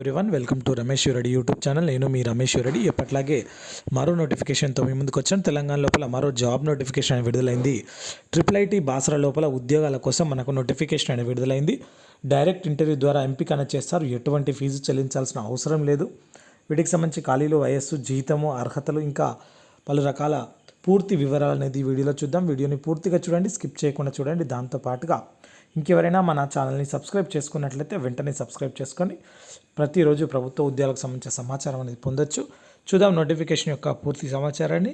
Everyone welcome to Ramesh Reddy YouTube channel నేను మీ రమేష్ రెడ్డి ఎప్పట్లాగే మరో నోటిఫికేషన్తో మీ ముందుకు వచ్చాను. తెలంగాణ లోపల మరో జాబ్ నోటిఫికేషన్ అనేది విడుదలైంది. ట్రిపుల్ ఐటీ బాసరా లోపల ఉద్యోగాల కోసం మనకు నోటిఫికేషన్ అనేది విడుదలైంది. డైరెక్ట్ ఇంటర్వ్యూ ద్వారా ఎంపిక అనేది చేస్తారు. ఎటువంటి ఫీజు చెల్లించాల్సిన అవసరం లేదు. వీటికి సంబంధించి ఖాళీలు వయస్సు జీతము అర్హతలు ఇంకా పలు రకాల పూర్తి వివరాలు అనేది వీడియోలో చూద్దాం. వీడియోని పూర్తిగా చూడండి. స్కిప్ చేయకుండా చూడండి. దాంతో పాటుగా ఇంకెవరైనా మన ఛానల్ని సబ్స్క్రైబ్ చేసుకున్నట్లయితే వెంటనే సబ్స్క్రైబ్ చేసుకొని ప్రతిరోజు ప్రభుత్వ ఉద్యోగాలకు సంబంధించిన సమాచారం అనేది పొందొచ్చు. చూద్దాం నోటిఫికేషన్ యొక్క పూర్తి సమాచారాన్ని.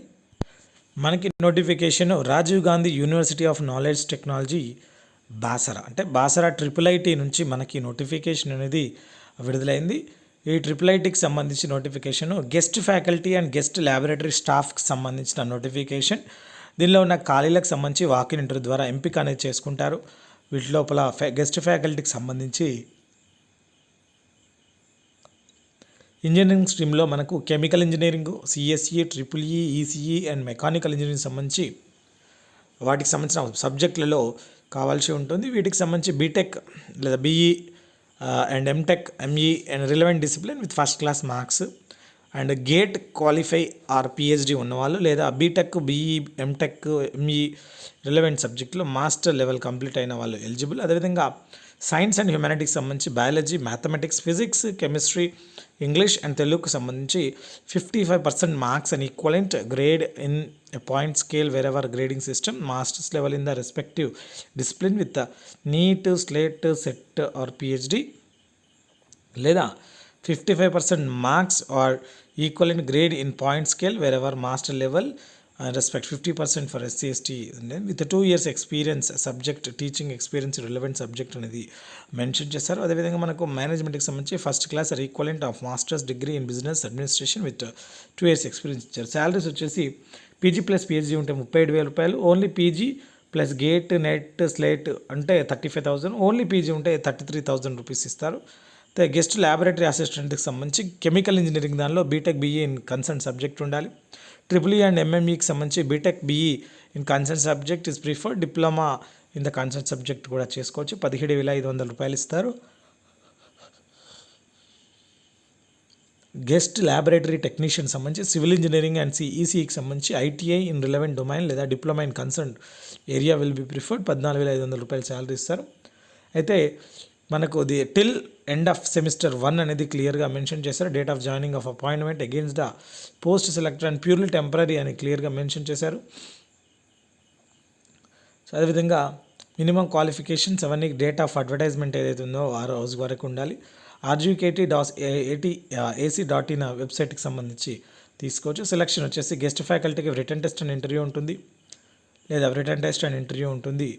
మనకి notification Rajiv Gandhi university of knowledge technology Basara. అంటే బాసరా ట్రిపుల్ ఐటీ నుంచి మనకి నోటిఫికేషన్ అనేది విడుదలైంది. ఈ ట్రిపుల్ ఐటీకి సంబంధించిన notification guest faculty and guest laboratory స్టాఫ్కి సంబంధించిన నోటిఫికేషన్. దీనిలో ఉన్న ఖాళీలకు సంబంధించి వాకిన్ ఇంటర్వ్యూ ద్వారా ఎంపిక అనేది చేసుకుంటారు. వీటి లోపల ఫ్యా గెస్ట్ ఫ్యాకల్టీకి సంబంధించి ఇంజనీరింగ్ స్ట్రీమ్లో మనకు chemical engineering CSE triple E ECE and mechanical engineering సంబంధించి వాటికి సంబంధించిన సబ్జెక్టులలో కావాల్సి ఉంటుంది. వీటికి సంబంధించి బీటెక్ లేదా BE and MTech ME and relevant discipline with first class marks. And GATE qualify or PhD ఉన్నవాళ్ళు లేదా BTech BE MTech ME relevant సబ్జెక్టులో మాస్టర్ లెవెల్ కంప్లీట్ అయిన వాళ్ళు ఎలిజిబుల్. అదేవిధంగా సైన్స్ అండ్ హ్యుమానిటీకి సంబంధించి biology mathematics physics chemistry English and తెలుగుకు సంబంధించి fifty five percent marks and equivalent grade in point scale wherever grading system masters level in the respective discipline with NET SLET SET or PhD లేదా fifty five percent marks or equal in grade in point scale wherever master level respect fifty percent for SC ST. With two years experience subject teaching experience relevant subject అనేది mention చేశారు. అదేవిధంగా మనకు మేనేజ్మెంట్కి సంబంధించి first class or equivalent of masters degree in business administration with two years experience ఇచ్చారు. Salaries వచ్చేసి PG plus PhD ఉంటే ముప్పై ఏడు వేల రూపాయలు. Only PG plus GATE NET SLET అంటే thirty five thousand only PG ఉంటే థర్టీ త్రీ థౌసండ్ రూపీస్ ఇస్తారు. గెస్ట్ ల్యాబొరేటరీ అసిస్టెంట్కి సంబంధించి కెమికల్ ఇంజనీరింగ్ దానిలో BTech BE in concern subject ఉండాలి. ట్రిపుల్ ఈ అండ్ ఎంఎంఈకి సంబంధించి BTech BE in concern subject is prefer diploma in the concern subject కూడా చేసుకోవచ్చు. పదిహేడు వేల ఐదు వందల రూపాయలు ఇస్తారు. గెస్ట్ ల్యాబొరేటరీ టెక్నీషియన్ సంబంధించి సివిల్ ఇంజనీరింగ్ అండ్ సిఈసీకి సంబంధించి ఐటీఐ ఇన్ రిలవెంట్ డొమైన్ లేదా diploma in concern area will be preferred పద్నాలుగు వేల ఐదు వందల రూపాయలు శాలరీ ఇస్తారు. అయితే మనకు the till end of semester one అనేది క్లియర్గా మెన్షన్ చేశారు. Date of joining of appointment against the post selector and purely temporary అని క్లియర్గా మెన్షన్ చేశారు. సో అదేవిధంగా మినిమం క్వాలిఫికేషన్స్ అవన్నీ డేట్ ఆఫ్ అడ్వర్టైజ్మెంట్ ఏదైతే ఉందో ఆ రోజు వరకు ఉండాలి. RGKT DOS AT AC dot in వెబ్సైట్కి సంబంధించి తీసుకోవచ్చు. సెలక్షన్ వచ్చేసి గెస్ట్ ఫ్యాకల్టీకి రిటర్న్ టెస్ట్ అండ్ ఇంటర్వ్యూ ఉంటుంది. లేదా రిటర్న్ టెస్ట్ అండ్ ఇంటర్వ్యూ ఉంటుంది.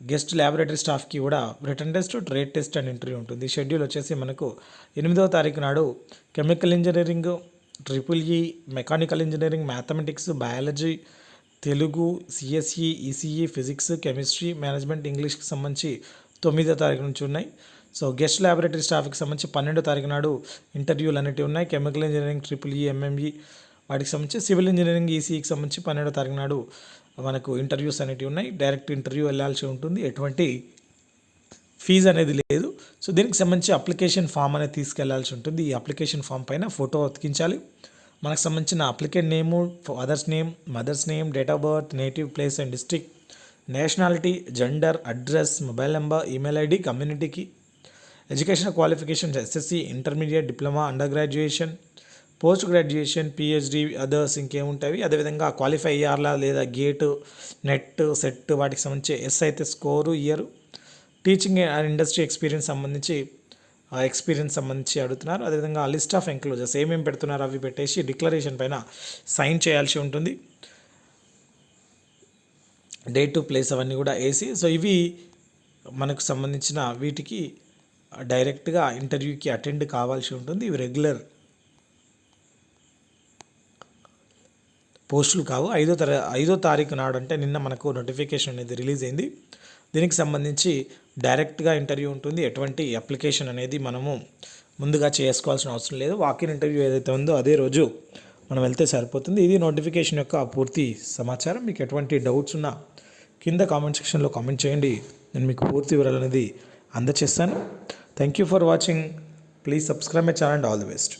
గెస్ట్ ల్యాబొరేటరీ స్టాఫ్కి కూడా written test trade test and interview ఉంటుంది. షెడ్యూల్ వచ్చేసి మనకు ఎనిమిదవ తారీఖు నాడు chemical engineering triple E mechanical engineering mathematics biology Telugu CSE ECE physics chemistry management ఇంగ్లీష్కి సంబంధించి తొమ్మిదో తారీఖు నుంచి ఉన్నాయి. సో గెస్ట్ ల్యాబొరేటరీ స్టాఫ్కి సంబంధించి పన్నెండో తారీఖు నాడు ఇంటర్వ్యూలు అనేటివి ఉన్నాయి. Chemical engineering triple E MME వాటికి సంబంధించి సివిల్ ఇంజనీరింగ్ ఈసీఈకి సంబంధించి పన్నెండో తారీఖు నాడు మనకు ఇంటర్వ్యూస్ అనేటివి ఉన్నాయి. డైరెక్ట్ ఇంటర్వ్యూ వెళ్ళాల్సి ఉంటుంది. ఎటువంటి ఫీజు అనేది లేదు. సో దీనికి సంబంధించి అప్లికేషన్ ఫామ్ అనేది తీసుకెళ్ళాల్సి ఉంటుంది. ఈ అప్లికేషన్ ఫామ్ పైన ఫోటో అతికించాలి. మనకు సంబంధించిన applicant name father's name mother's name date of birth native place and district nationality gender address mobile number email ID కమ్యూనిటీకి education qualifications SSC intermediate diploma under graduation post graduation PhD others ఇంకేముంటాయి? అదేవిధంగా qualify అయ్యారా లేదా? Gate net set వాటికి సంబంధించి ఎస్ అయితే score year. Teaching and industry experience సంబంధించి experience సంబంధించి అడుగుతున్నారు. అదేవిధంగా లిస్ట్ ఆఫ్ ఎంక్లోజర్స్ ఏమేమి పెడుతున్నారు అవి పెట్టేసి డిక్లరేషన్ పైన సైన్ చేయాల్సి ఉంటుంది. డేట్ టు ప్లేస్ అవన్నీ కూడా వేసి సో ఇవి మనకు సంబంధించిన వీటికి డైరెక్ట్గా ఇంటర్వ్యూకి అటెండ్ కావాల్సి ఉంటుంది. ఇవి రెగ్యులర్ పోస్టులు కావు. ఐదో తర ఐదో తారీఖు నాడు అంటే నిన్న మనకు నోటిఫికేషన్ అనేది రిలీజ్ అయింది. దీనికి సంబంధించి డైరెక్ట్గా ఇంటర్వ్యూ ఉంటుంది. ఎటువంటి అప్లికేషన్ అనేది మనము ముందుగా చేసుకోవాల్సిన అవసరం లేదు. వాకిన్ ఇంటర్వ్యూ ఏదైతే ఉందో అదే రోజు మనం వెళ్తే సరిపోతుంది. ఇది నోటిఫికేషన్ యొక్క పూర్తి సమాచారం. మీకు ఎటువంటి డౌట్స్ ఉన్నా కింద కామెంట్ సెక్షన్లో కామెంట్ చేయండి. నేను మీకు పూర్తి వివరాలు అనేది అందచేస్తాను. Thank you for watching. Please subscribe my channel and all the best.